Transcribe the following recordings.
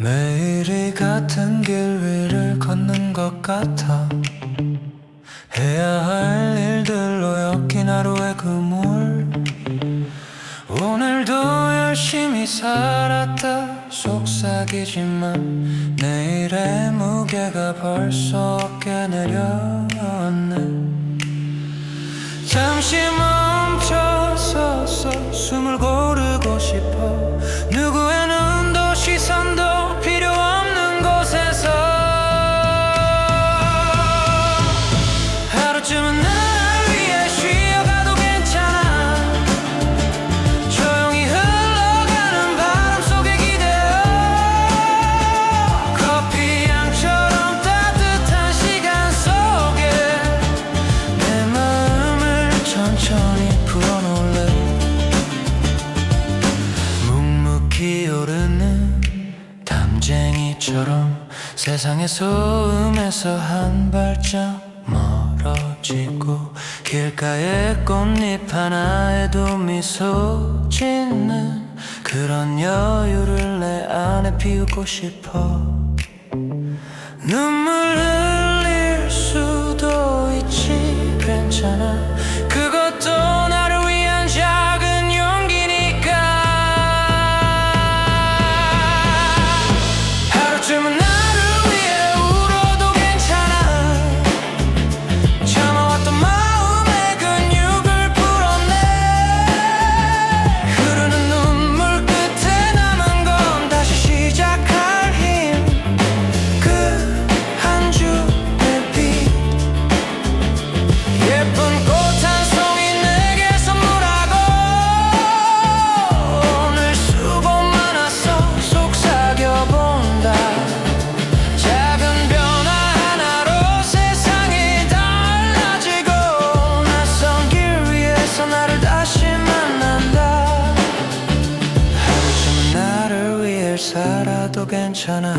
매일이 같은 길 위를 걷는 것 같아. 해야 할 일들로 엮인 하루의 그물. 오늘도 열심히 살았다. 속삭이지만 내일의 무게가 벌써 어깨 내려왔네. 잠시 멈춰서서 숨을 고르고 싶어 담쟁이처럼 세상의 소음에서 한 발짝 멀어지고 길가의 꽃잎 하나에도 미소 짓는 그런 여유를 내 안에 피우고 싶어. 눈물 흘릴 수도 있지 괜찮아 살아도 괜찮아.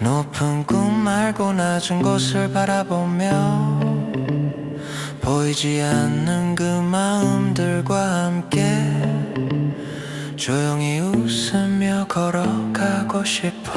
높은 꿈 말고 낮은 곳을 바라보며 보이지 않는 그 마음들과 함께 조용히 웃으며 걸어가고 싶어